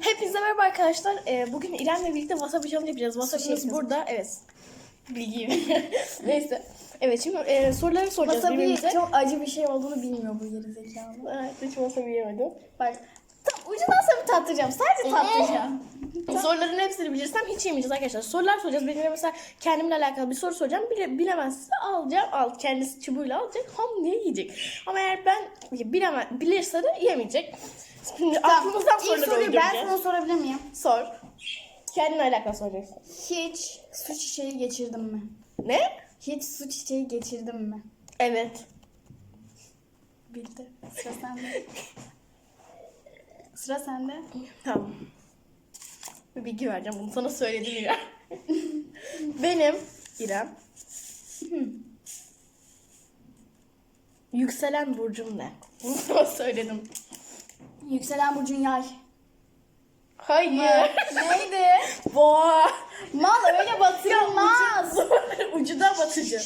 Hepinize merhaba arkadaşlar. Ee, bugün İrem'le birlikte WhatsApp challenge yapacağız. WhatsApp'ımız Şey burada. Evet. Bilgi. Neyse. Evet şimdi e, soruları soracağız Wasabi birbirimize. çok acı bir şey olduğunu bilmiyor bu geri zekalı. Evet, hiç wasabi yemedim. Bak tam ucundan sana bir tattıracağım. Sadece tattıracağım. Soruların hepsini bilirsem hiç yemeyeceğiz arkadaşlar. Sorular soracağız. Birbirine mesela kendimle alakalı bir soru soracağım. Bile, bilemezse alacağım. Al, kendisi çubuğuyla alacak. Ham diye yiyecek. Ama eğer ben bilemem, bilirse de yemeyecek. Şimdi aklımızdan İlk soruları soruyu ben sana sorabilir miyim? Sor. Kendine alakalı soracaksın. Hiç su çiçeği geçirdim mi? Ne? Hiç su çiçeği geçirdim mi? Evet. Bildi. Sıra sende. Sıra sende. Tamam. Bir bilgi vereceğim. Bunu sana söyledim İrem. Benim İrem. Yükselen burcum ne? Bunu sana söyledim. Yükselen burcun yay. Hayır. Neydi? Boğa. Mal öyle batırılmaz. Ucuna batıcı.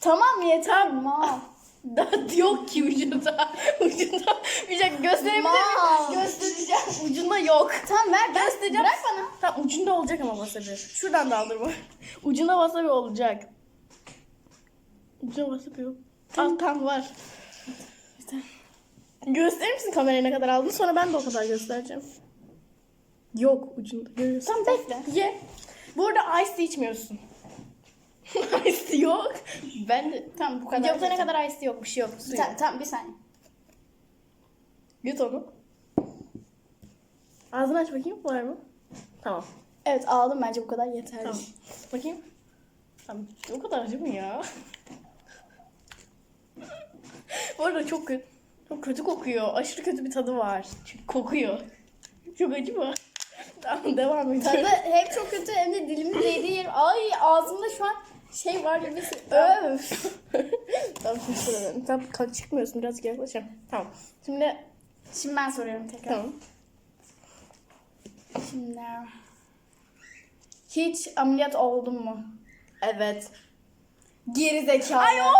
tamam yeter mal. Daha yok ki ucunda. Ucunda. Bir dakika gösterebilir Mal. miyim? Göstereceğim. Ucunda yok. Tamam ver ben Göstereceğim. bırak bana. Tam ucunda olacak ama wasabi. Şuradan da aldırma. Ucunda wasabi olacak. Ucunda wasabi yok. Al tam var. Gösterir misin kameraya ne kadar aldın? Sonra ben de o kadar göstereceğim. Yok ucunda. Görüyorsun. Tamam bekle. Ye. Bu arada ice tea içmiyorsun. ice tea yok. Ben de... Tamam bu kadar. Videomda ne kadar ice tea yok. Bir şey yok. Su yok. Ta- tamam bir saniye. Yut onu. Ağzını aç bakayım. Var mı? Tamam. Evet aldım bence bu kadar yeterli. Tamam. Bakayım. Tamam. O kadar acı mı ya? Bu arada çok kötü. Çok kötü kokuyor. Aşırı kötü bir tadı var. Çünkü kokuyor. Çok acı mı? Tamam devam Tadı ediyorum. hem çok kötü hem de dilimin değdiği yer. Ay ağzımda şu an şey var gibi. Öf. tamam şimdi soralım. Tamam çıkmıyorsun biraz yaklaşalım. Tamam. Şimdi Şimdi ben soruyorum tekrar. tamam. Şimdi. Hiç ameliyat oldun mu? Evet. Geri zekalı. Ay olmadı.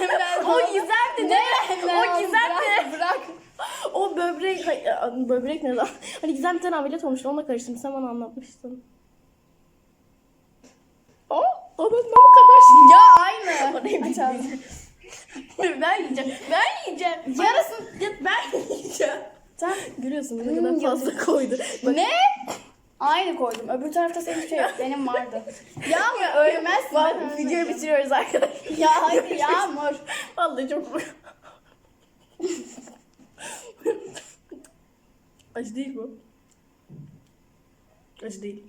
Nereden O güzeldi. Nereden O güzeldi. Bırak, Bırak. O böbrek, hay- böbrek ne lan? Hani güzel bir tane ameliyat olmuştu onunla karıştırdım. Sen bana anlatmıştın. O, o ben ne kadar şey. Ya aynı. Orayı ben yiyeceğim. Ben yiyeceğim. Yarısın. Ya ben yiyeceğim. Tamam. Görüyorsun ne Hmm, kadar fazla koydu. Bak, Ne? Aynı koydum. Öbür tarafta senin şey yok. Benim vardı. Yağmur ölmezsin. Bak videoyu bitiriyoruz arkadaşlar. Ya hadi Yağmur. Vallahi çok Acı değil bu. Acı değil.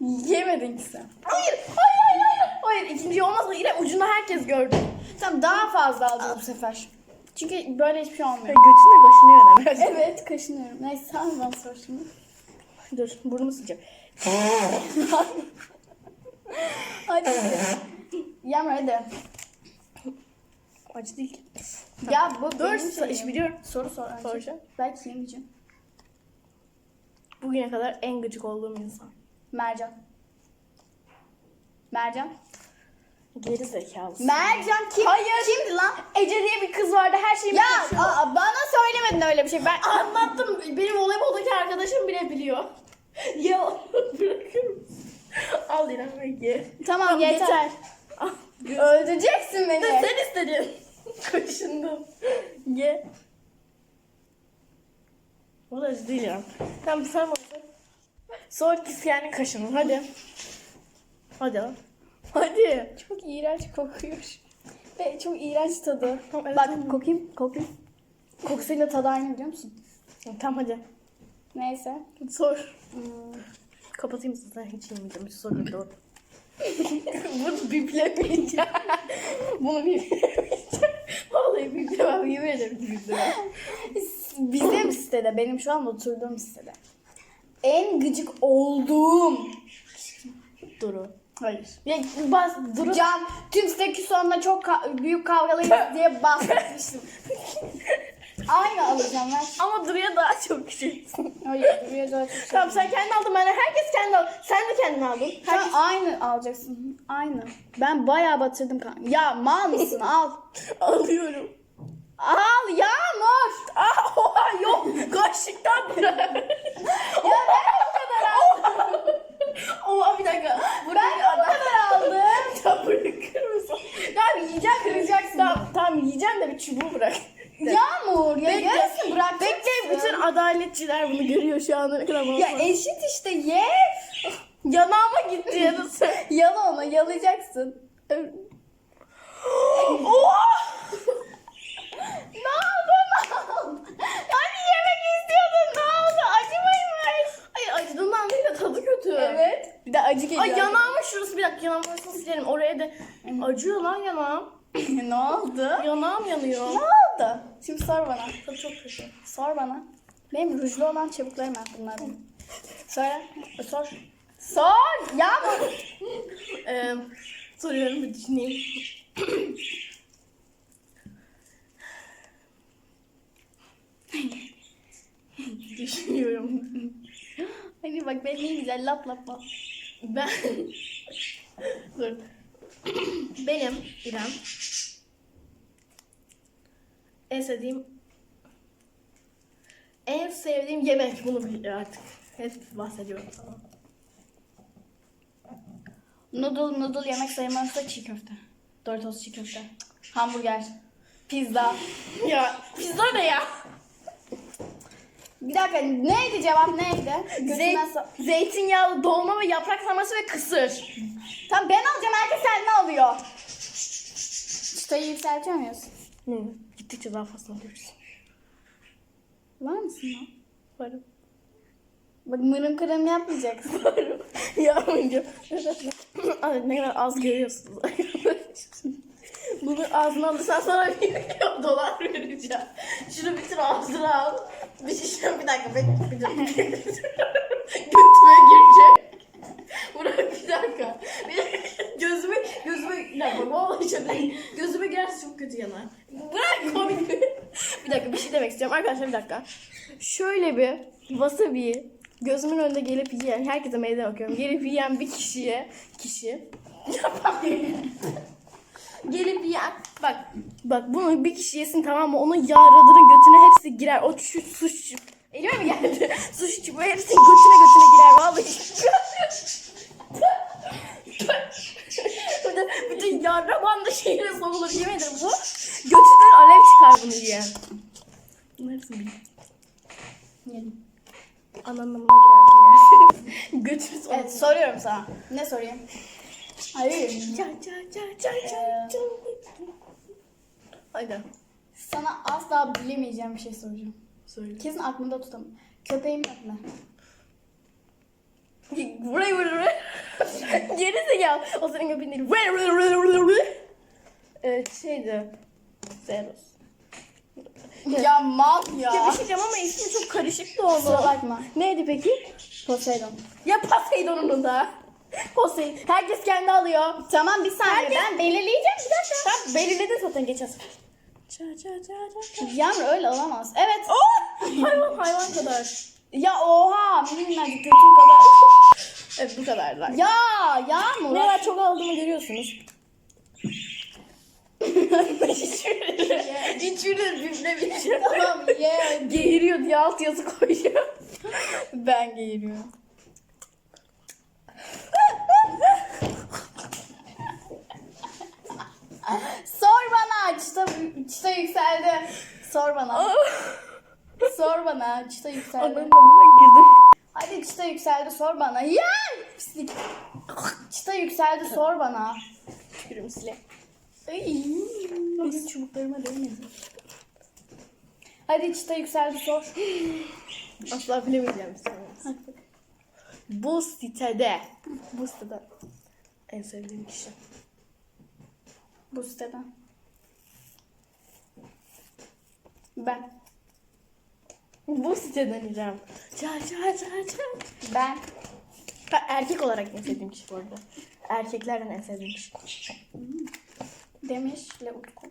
Yemedin ki sen. Hayır, hayır, hayır, hayır. Hayır, ikinci olmaz. Yine ucunda herkes gördü. Tamam daha fazla aldım bu sefer. Çünkü böyle hiçbir şey olmuyor. Götünle kaşınıyor hemen. Evet kaşınıyorum. Neyse sen bana sor şimdi. Dur, burnum sıcak. Hadi. Yağmur hadi. Acı değil. Ya bu Dur, şeyim. biliyorum. Soru sor. Soracağım. Belki yemeyeceğim. Bugüne kadar en gıcık olduğum insan. Mercan. Mercan. Geri zekalı. Mercan kim? Hayır. Kimdi lan? Ece diye bir kız vardı. Her şeyi Ya aa, bana söylemedin öyle bir şey. Ben Anlattım. Benim voleyboldaki arkadaşım bile biliyor. ya bırakır mısın? Al İrem peki. tamam yeter. Al. Öldüreceksin beni. Dur sen istedin. Kaşındım. Ye. O da acı değil ya. Tamam sen bana sor. Ki yani kaşının. Hadi. Hadi lan. Hadi. Çok iğrenç kokuyor. Ve çok iğrenç tadı. Bak kokayım, kokayım. Kokusuyla tadı aynı biliyor musun? Tamam hadi. Neyse. Sor. Kapatayım mısın? Sen hiç yemeyeceğim. Hiç sorun doğru. Bunu biplemeyeceğim. Bunu biplemeyeceğim. Vallahi biplemem. Yemin ederim biplemem. Bizim sitede, benim şu an oturduğum sitede. En gıcık olduğum. Duru. Hayır. Ya bas Duru. Can, tüm site sonuna çok ka- büyük kavgalıyız diye bahsetmiştim. Aynı alacağım ver. Ama Duru'ya daha çok küçüksün. Hayır, buraya daha çok şey. Tamam sen kendi aldın. Ben de herkes kendi aldı. Sen de kendini aldın. Sen aynı alacaksın. Aynı. Ben bayağı batırdım kanka. Ya mal mısın? Al. Alıyorum. Al Yağmur. Aa, oha yok. ya ben o kadar aldım. Oha bir dakika. Ben de o kadar aldım. Tamam bırakır mısın? Tamam yiyeceğim. Kıracaksın. Tamam, tamam yiyeceğim de bir çubuğu bırak. Yağmur ya Bekle. yarısını bırakacaksın. Bekle bütün adaletçiler bunu görüyor şu anda ne kadar Ya eşit işte ye. Yanağıma gitti yarısı. Yala onu yalayacaksın. Oha! Ne oldu ne oldu? Hani yemek istiyordun ne oldu? Acı mıymış? Ay acıdığından değil de kötü. Evet. Bir de acı geliyor. Ay yanağımın şurası bir dakika yanağımın şurasını silerim. Oraya da acıyor lan yanağım. ne oldu? Yanağım yanıyor. Ne oldu? Şimdi sor bana. Tadı çok kötü. Sor bana. Benim rujlu olan çabuklarım var bunlar benim. Söyle. Sor. Sor. Yağmur. Ee, soruyorum bir düşüneyim. Düşünüyorum. Hani bak benim iyi güzel lap lap lap. Ben... Dur. Benim İrem. En sevdiğim... En sevdiğim yemek. Bunu artık. Hep bahsediyorum sana. Noodle noodle yemek sayılmazsa çiğ köfte. Doritos çiğ köfte. Hamburger. Pizza. Ya pizza ne ya? Bir dakika neydi cevap neydi? Götünden Zeyt, sa- zeytinyağlı dolma ve yaprak sarması ve kısır. Tamam ben alacağım herkes kendine alıyor. Çıtayı yükseltiyor muyuz? Hı, gittikçe daha fazla alıyoruz. Var mısın lan? Varım. Bak mırım kırım yapmayacaksın. Varım. ya önce. Ay, ne kadar az görüyorsunuz. Bunu ağzına alırsan sana bir dolar vereceğim. Şunu bitir ağzına al. Bir şişe bir dakika bekle bir dakika. Götüme girecek. Bırak bir dakika. Bir dakika. Gözüme, gözüme, bir dakika şöyle değil. Gözüme girerse çok kötü yanar. Bırak komik. bir dakika bir şey demek istiyorum. Arkadaşlar bir dakika. Şöyle bir wasabi gözümün önünde gelip yiyen, herkese meydan okuyorum. Gelip yiyen bir kişiye, kişi. gelip yiyen, bak bak bunu bir kişi yesin tamam mı? Onun yağradının götüne hepsi girer. O şu suş Elime mi geldi? Suş çıkma hepsinin götüne götüne girer vallahi. Bütün, bütün yarra bandı şeyine sorulur yemin ederim bu. Götünden alev çıkar bunu yiyen. Bunun hepsini bil. Yedim. Anlamına girer yersin. Götünü sorulur. Evet soruyorum sana. Ne sorayım? Hayır. Ça ça ça ça ça ça. Haydi. Sana asla bilemeyeceğim bir şey soracağım. Söyle. Kesin aklımda tutamam. Köpeğim yok ne? Burayı burayı burayı. Geri zekalı. O senin göbeğin değil. Burayı burayı burayı burayı burayı. Evet şeydi. Zeros. Ya mal ya. Ya bir şey diyeceğim ama ismi çok karışık da Kusura oldu. bakma. Neydi peki? Poseidon. Ya Poseidon'un da. Poseidon. Herkes kendi alıyor. Tamam bir saniye Herkes- ben belirleyeceğim bir dakika. Sen belirledin zaten geçen sefer. Ça ça ça ça. Yağmur öyle olamaz. Evet. Oh! Hayvan hayvan kadar. Ya oha minnacık götüm kadar. Evet bu kadarlar. Ya Yağmur. Ne kadar çok aldığımı görüyorsunuz. Birbirine bir şey. Tamam ye. Geğiriyor diye alt yazı koyuyor. Ben geğiriyorum. Sor bana. Çıta, çıta yükseldi. Sor bana. Sor bana. Çıta yükseldi. Ananın amına girdim. Hadi çıta yükseldi sor bana. Ya! Pislik. Çıta yükseldi sor bana. Tükürüm sile. Ay, Bugün çubuklarıma değmedi. Hadi çıta yükseldi sor. Asla bilemeyeceğim sana. Bu sitede. Bu sitede. En sevdiğim kişi. Bu siteden. Ben. Bu siteden İrem. Ça ça ça ça. Ben. Ha, erkek olarak en sevdiğim kişi bu arada. Erkeklerden en sevdiğim kişi. Demişle Utku.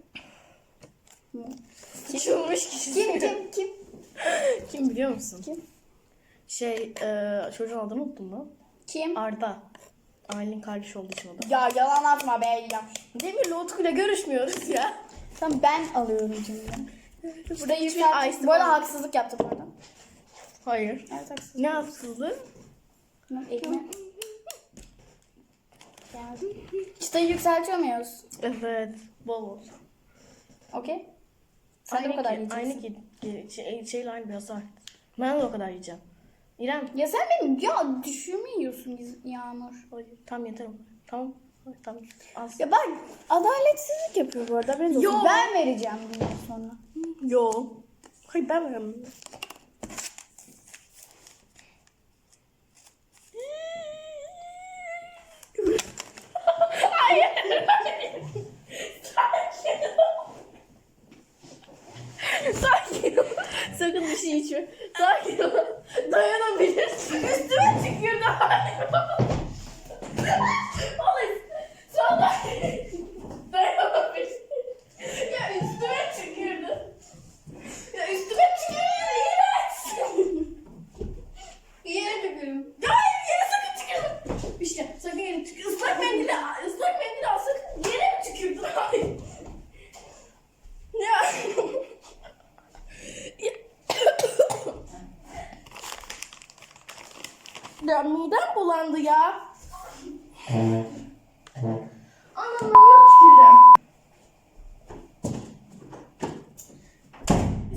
Sıçılmış kişi. Kim kim kim? Kim biliyor musun? Kim? Şey, e, çocuğun adını unuttum mu? Kim? Arda. Ailenin kardeşi olduğu için o da. Ya yalan atma be. Demir'le Utku'yla görüşmüyoruz ya. Tamam ben alıyorum şimdi. Burada ice Bu arada haksızlık yaptım orada. Hayır. Evet haksız. Ne haksızlığı? Ekmek. Çıtayı yükseltiyor muyuz? Evet. Bol bol. Okey. Sen de aynı bu kadar ki, yiyeceksin. Aynı ki, şey, şeyle aynı biraz daha. Ben de o kadar yiyeceğim. İrem. Ya sen benim ya düşüğümü yiyorsun Yağmur. Hayır, Tam yeter. Tamam. Tamam. Az. Ya bak adaletsizlik yapıyor bu arada. Ben, Yo. ben vereceğim bundan sonra. Yo. Hayır ben. Hayır. Sakin ol. Sakın bir şey içme. Sakin ol. Dayanabilirsin. Üstüme tükürdü. Hayır. Oğlum. Sonra dayanabilirsin. Ya üstüme tükürdü. Ya üstüme tükürdü. İğrenç. Yere dökülüm. Hayır yere sakın tükürdün. İşte sakın yere tükür. Islak mendili al. Islak mendili al. Sakın yere mi tükürdün? Hayır. Ya. Ya. ya midem bulandı ya. Anamına tüküreceğim.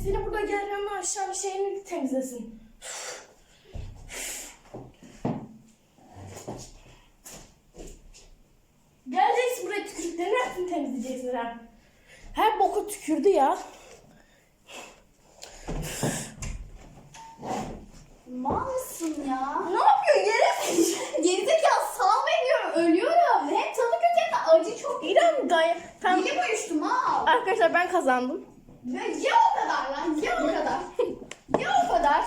Seni burada gelmemle aşağı bir şeyini temizlesin. Geleceksin buraya tükürdüklerini hepsini temizleyeceksin sen. Her boku tükürdü ya. Mal mısın ya? Ne yapıyorsun yere? Gerizekalı salma ediyorum. Ölüyorum. Hem tadı kötü hem de acı çok. İrem dayı. Tamam. Dilim uyuştu mal. Arkadaşlar ben kazandım. Ya, ya o kadar lan. Ya o kadar. ya o kadar.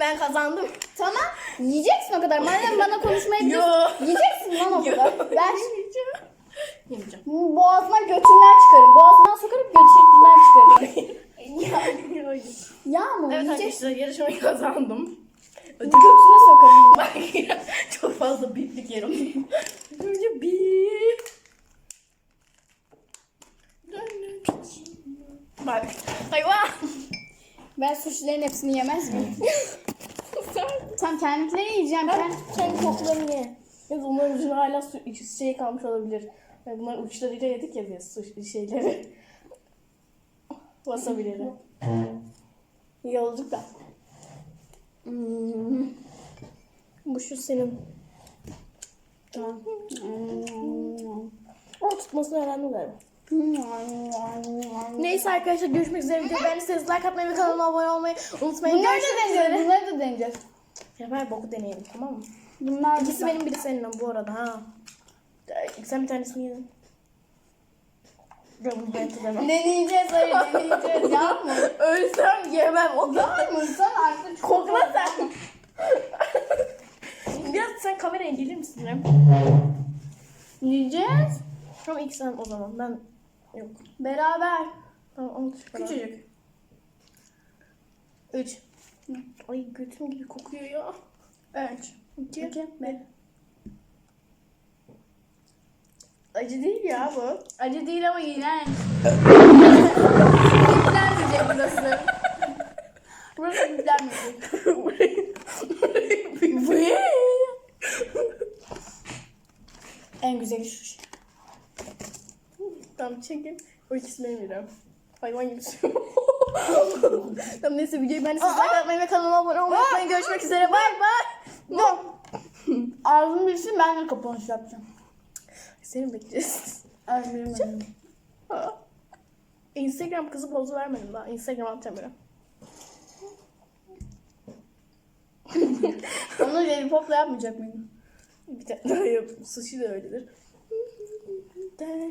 Ben kazandım. Tamam. Yiyeceksin o kadar. Madem bana biliyorsun. Yiyeceksin lan o kadar. Ver. Yemeyeceğim. Boğazına götünden çıkarım. Boğazından sokarım göt şeklinden çıkarım. Ya. Yağmur Evet arkadaşlar yarışmayı kazandım. Götüne sokarım. Bak çok fazla biplik yerim. Önce bir. Bak. Hayvan. Ben sushilerin hepsini yemez miyim? Tam kendileri yiyeceğim. ben kendi koklarını ye. Ya bunların ucunda hala su, şey kalmış olabilir. Yani bunların uçlarıyla yedik ya biz su şeyleri. Wasabileri. Yolculukla. Hmm. Bu şu senin. Tamam. O tutmasını öğrendim galiba. Neyse arkadaşlar görüşmek üzere. Video beğendiyseniz like atmayı ve kanalıma abone olmayı unutmayın. Bunları da deneyeceğiz. Bunları da deneyeceğiz. Ya ben boku deneyelim tamam mı? Bunlar İkisi benim biri senin bu arada ha. Sen bir tanesini yedin. Ben bunu hayatta demem. Deneyeceğiz hayır deneyeceğiz. Yapma. Ölsem yemem o da. Yapma sen artık Kokla sen. Biraz sen kameraya gelir misin İrem? Yiyeceğiz. Tamam ilk sen o zaman. Ben yok. Beraber. Tamam onu çıkar. Küçücük. Üç. Ay götüm gibi kokuyor ya. Üç. İki. İki. Bir. Acı değil ya bu. Acı değil ama iğrenç. Biplenmeyecek burası. Burası biplenmeyecek. Burayı- En güzeli şu. Tamam çekin. O ikisini İrem. Hayvan gibisin. tamam neyse videoyu ben de siz like atmayı ve kanalıma abone olmayı unutmayın. Görüşmek üzere. Bay bay. Yok. Ağzım bilsin ben de kapanış yapacağım. Seni bekleyeceğiz. Ay. Instagram kızı pozu vermedim daha. Instagram böyle. Onu lollipopla yapmayacak mıyım? Bir tane daha yap. Sushi de öyledir.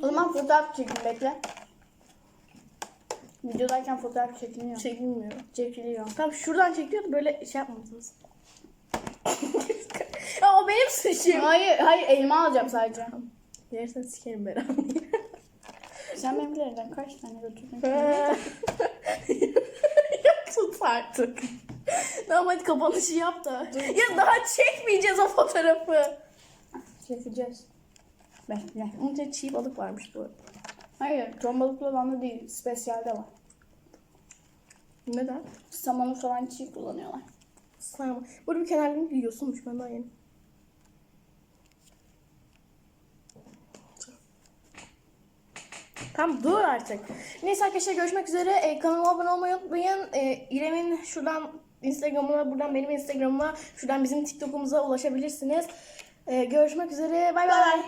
O zaman fotoğraf çekin bekle. Videodayken fotoğraf çekiliyor. Çekilmiyor. Çekiliyor. Tam şuradan çekiyordu böyle şey yapmadınız. ya o benim sushim. Hayır, hayır elma alacağım sadece. Yersen sikerim ben. Sen benimkilerden kaç tane götürdün? ya tut artık. Tamam hadi kapanışı yap da. Ya daha çekmeyeceğiz o fotoğrafı. Çekeceğiz. Bekle. Onun içinde çiğ balık varmış bu arada. Hayır, ton balıklı olan da değil. Spesiyalde var. Neden? Samonu falan çiğ kullanıyorlar. Sarma. Burada bir kenarlarını yiyorsunmuş ben daha yeni. Tamam dur artık. Neyse arkadaşlar görüşmek üzere. Ee, kanalıma abone olmayı unutmayın. Ee, İrem'in şuradan Instagram'ına, buradan benim Instagram'ıma, şuradan bizim TikTok'umuza ulaşabilirsiniz. Ee, görüşmek üzere. Bay bay.